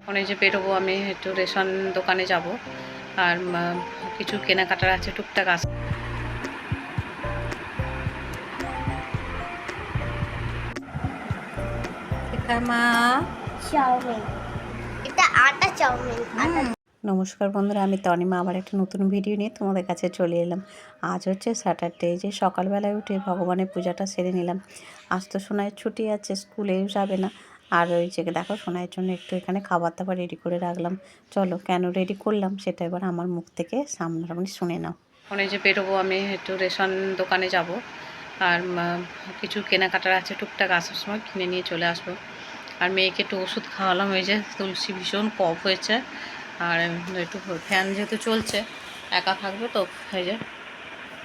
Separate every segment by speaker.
Speaker 1: এখন এই যে বেরোবো আমি একটু রেশন দোকানে যাব। আর কিছু কেনাকাটার আছে টুকটাক আছে। মা?
Speaker 2: চাউমিন। এটা আটা চাউমিন। আটা
Speaker 1: নমস্কার বন্ধুরা, আমি তনিমা। আবার একটা নতুন ভিডিও নিয়ে তোমাদের কাছে চলে এলাম। আজ হচ্ছে স্যাটারডে যে সকালবেলায় উঠে ভগবানের পূজাটা সেরে নিলাম। আজ তো সোনাইয়ের ছুটি আছে, স্কুলেও যাবে না। আর ওই যে দেখো সোনাইয়ের জন্য একটু এখানে খাবার দাবার রেডি করে রাখলাম। চলো, কেন রেডি করলাম সেটা এবার আমার মুখ থেকে সামনাসামনি শুনে নাও। এই যে বেরোবো, আমি একটু রেশন দোকানে যাব। আর কিছু কেনাকাটার আছে, টুকটাক আসার সময় কিনে নিয়ে চলে আসব। আর মেয়েকে একটু ওষুধ খাওয়ালাম, ওই যে তুলসী ভীষণ কফ হয়েছে। আর একটু ফ্যান যেহেতু চলছে একা থাকবে তো এই যে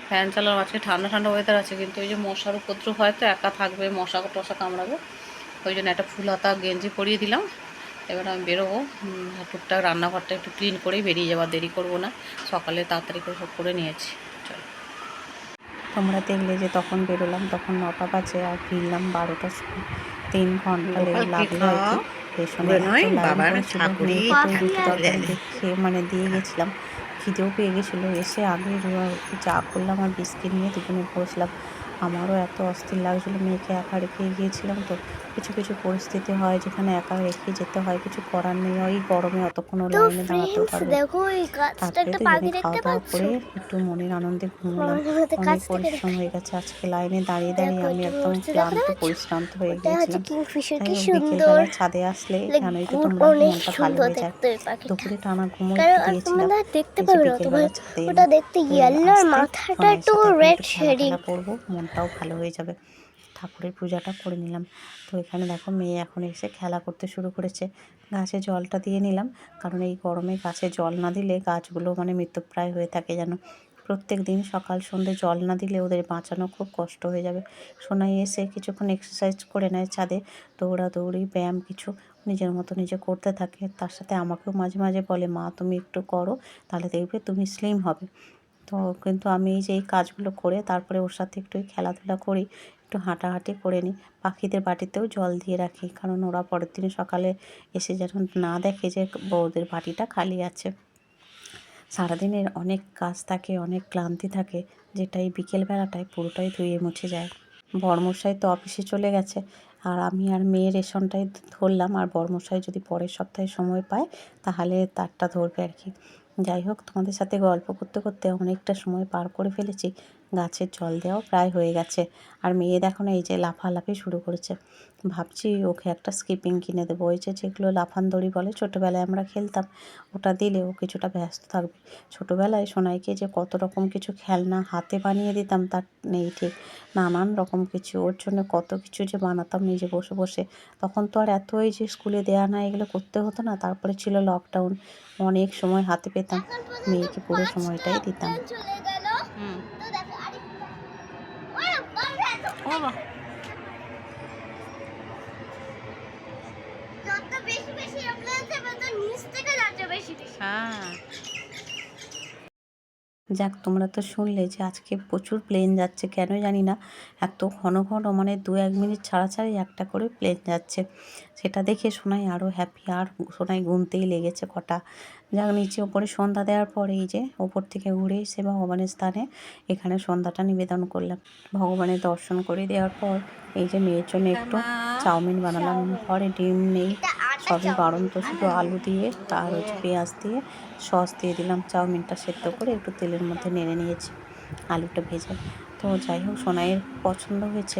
Speaker 1: ফ্যান চালানো আজকে ঠান্ডা ঠান্ডা ওয়েদার আছে কিন্তু ওই যে মশার উপদ্রব হয় তো একা থাকবে মশা টশা কামড়াবে। ওই জন্য একটা ফুল হাতা গেঞ্জি পরিয়ে দিলাম। এবার আমি বেরোবো টুকটাক রান্নাঘরটা একটু ক্লিন করেই বেরিয়ে যাওয়ার দেরি করব না। সকালে তাড়াতাড়ি করে সব করে নিয়েছি চলো। তোমরা দেখলে যে তখন বেরোলাম তখন নটা বাজে আর ফিরলাম বারোটার সময়। তিন ঘণ্টা লাগল আর কি। খেয়ে মানে দিয়ে গেছিলাম। খিদেও পেয়ে গেছিল। এসে আগে চা করলাম আর বিস্কিট নিয়ে দুজনে বসলাম। আমারও এত অস্থির লাগছিল মেয়েকে একা রেখে গিয়েছিলাম তো। কিছু কিছু পরিস্থিতি হয় যেখানে একা রেখে যেতে হয় কিছু করার নেই। ওই গরমে অতক্ষণ
Speaker 2: তো
Speaker 1: লাইনে
Speaker 2: ফ্রেন্ডস
Speaker 1: পারবে
Speaker 2: দেখো এই গাছটা
Speaker 1: তারপরে
Speaker 2: একটা
Speaker 1: দুজনে খাওয়া দাওয়া করে একটু মনের আনন্দে ঘুমলাম। অনেক পরিশ্রম হয়ে গেছে আজকে লাইনে দাঁড়িয়ে দাঁড়িয়ে আমি একদম ক্লান্ত পরিশ্রান্ত হয়ে গিয়েছিলাম। বিকেলবেলা ছাদে আসলে জানোই তো তোমরা মনটা ভালো হয়ে যায়? দুপুরে টানা ঘুমো দিয়েছিলাম।
Speaker 2: দেখতে পাবে না ওটা দেখতে
Speaker 1: তো
Speaker 2: ইয়েলো মাথাটা একটু রেড শেডিং
Speaker 1: করব মনটাও ভালো হয়ে যাবে। ঠাকুরের পূজাটা করে নিলাম। তো এখানে দেখো মেয়ে এখন এসে খেলা করতে শুরু করেছে। গাছে জলটা দিয়ে নিলাম। কারণ এই গরমে গাছে জল না দিলে গাছগুলো মানে মৃত্যুপ্রায় হয়ে থাকে যেন। প্রত্যেক দিন সকাল, সন্ধ্যে জল না দিলে ওদের বাঁচানো খুব কষ্ট হয়ে যাবে। সোনাই এসে কিছুক্ষণ এক্সারসাইজ করে নেয় ছাদে। দৌড়াদৌড়ি, ব্যায়াম কিছু নিজের মতো নিজে করতে থাকে। তার সাথে আমাকেও মাঝে মাঝে বলে, মা, তুমি একটু করো, তাহলে দেখবে তুমি স্লিম হবে। তো কিন্তু আমি এই যে এই কাজগুলো করে তারপরে ওর সাথে একটু খেলাধুলা করি, একটু হাঁটাহাঁটি করে নিই। পাখিদের বাটিতেও জল দিয়ে রাখি, কারণ ওরা পরের দিন সকালে এসে যেন না দেখে যে বউদের বাটিটা খালি আছে, সারাদিনের অনেক কাজ থাকে, অনেক ক্লান্তি থাকে যেটা এই বিকেলবেলাটায় পুরোটাই ধুয়ে মুছে যায়। বর্মশাই তো অফিসে চলে গেছে, আর আমি আর মেয়ের রেশনটাই ধরলাম, আর বর্মশাই যদি পরের সপ্তাহে সময় পায় তাহলে তারটা ধরবে আর কি। যাই হোক তোমাদের সাথে গল্প করতে করতে অনেকটা সময় পার করে ফেলেছি। গাছের জল দেওয়া প্রায় হয়ে গেছে। আর মেয়ে দেখো না এই যে লাফালাফি শুরু করেছে। ভাবছি ওকে একটা স্কিপিং কিনে দেবো। ওই যে যেগুলো লাফান দড়ি বলে ছোটোবেলায় আমরা খেলতাম ওটা দিলে ও কিছুটা ব্যস্ত থাকবে। ছোটোবেলায় সোনাইকে যে কত রকম কিছু খেলনা হাতে বানিয়ে দিতাম তার নেই ঠিক। নানান রকম কিছু ওর জন্য কত কিছু যে বানাতাম নিজে বসে বসে। তখন তো আর এত এই যে স্কুলে দেওয়া না এগুলো করতে হতো না। তারপরে ছিল লকডাউন অনেক সময় হাতে পেতাম। মেয়েকে পুরো সময়টাই দিতাম। হুম
Speaker 2: তো দেখো আরেকটা ওরে বাবা যত বেশি বেশি অ্যাম্বুলেন্স হবে তো নিচ থেকে যাচ্ছে বেশি বেশি।
Speaker 1: হ্যাঁ। যাক তোমরা তো শুনলে যে আজকে প্রচুর প্লেন যাচ্ছে কেন জানি না। এত ঘন ঘন মানে দু এক মিনিট ছাড়া ছাড়াই একটা করে প্লেন যাচ্ছে। সেটা দেখে শোনাই আরও হ্যাপি আর শোনাই গুনতেই লেগেছে কটা। যাক নিচে ওপরে সন্ধ্যা দেওয়ার পরে এই যে ওপর থেকে ঘুরে এসে ভগবানের স্থানে এখানে সন্ধ্যাটা নিবেদন করলাম। ভগবানের দর্শন করে দেওয়ার পর এই যে মেয়ের জন্য একটু চাউমিন বানালাম ঘরে ডিম নেই। সবই
Speaker 2: বাড়ন
Speaker 1: তো শুধু আলু দিয়ে তার হচ্ছে পেঁয়াজ দিয়ে, সস দিয়ে দিলাম, চাউমিনটা সেদ্ধ করে একটু তেলের মধ্যে নেড়ে নিয়েছি, আলুটা ভেজে। তো যাই হোক সোনাইয়ের পছন্দ হয়েছে।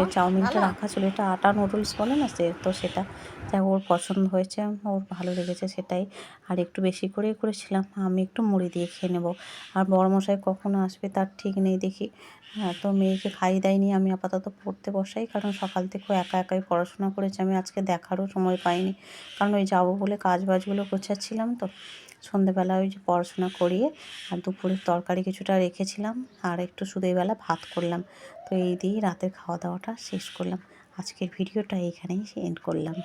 Speaker 1: ওর চাউমিনটা রাখা ছিল। এটা আটা নুডলস বলে না সে তো সেটা যাই হোক ওর পছন্দ হয়েছে ওর ভালো লেগেছে সেটাই। আর একটু বেশি করেই করেছিলাম আমি একটু মুড়ি দিয়ে খেয়ে নেব। আর বড়মশাই কখন আসবে তার ঠিক নেই দেখি। হ্যাঁ তো মেয়েকে খাইয়ে দেয়নি আমি আপাতত পড়তে বসাই কারণ সকাল থেকেও একা একাই পড়াশোনা করেছি আমি আজকে দেখারও সময় পাইনি। কারণ ওই যাব বলে কাজ বাজগুলো গোছাচ্ছিলাম তো সন্ধেবেলা ওই যে পড়াশোনা করিয়ে আর দুপুরের তরকারি কিছুটা রেখেছিলাম আর একটু শুধু বেলা ভাত করলাম। তো এই দিয়েই রাতের খাওয়া দাওয়াটা শেষ করলাম। আজকের ভিডিওটা এইখানেই এন্ড করলাম।